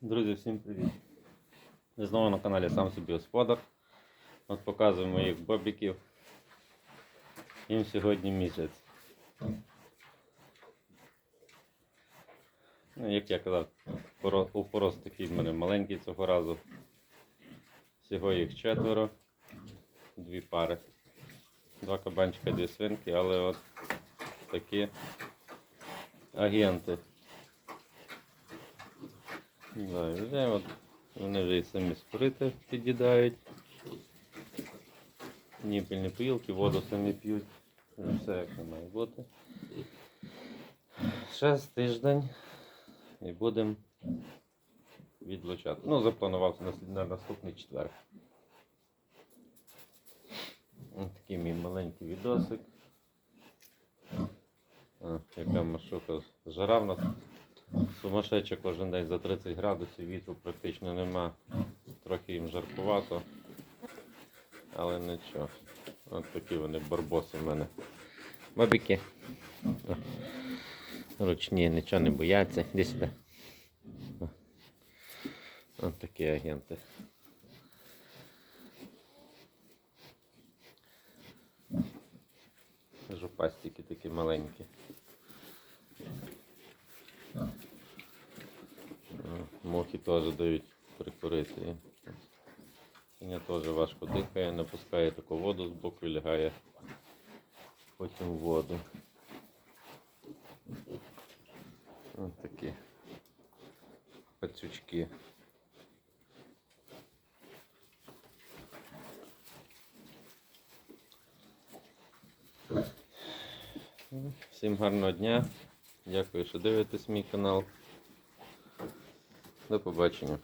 Друзі, всім привіт! Ви знову на каналі Сам собі господар. От показую моїх бобіків. Їм сьогодні місяць. Ну, як я казав, поро- упорос такий в мене маленький цього разу. Всього їх четверо, дві пари. Два кабанчика, дві свинки, але от такі агенти. Да, вже от вони вже і самі спорити під'їдають. Ніпельні поїлки, воду самі п'ють. Все як не має бути. Ще тиждень і будемо відлучати. Ну, запланувався на, на наступний четвер. Ось такий мій маленький відосик. А, яка машуха жара в нас Сумасшедше кожен день за 30 градусів, вітру практично нема. Трохи їм жаркувато. Але нічого. От такі вони барбоси в мене. Бабіки. Ручні, нічого не бояться. Іди сюди. О. От такі агенти. Жопастики такі маленькі. Мухи теж дають прикурити. Синя теж важко дихає, напускає таку воду з боку і лягає потім в воду. Ось такі пацючки. Всім гарного дня. Дякую, що дивитесь мій канал. До побачення.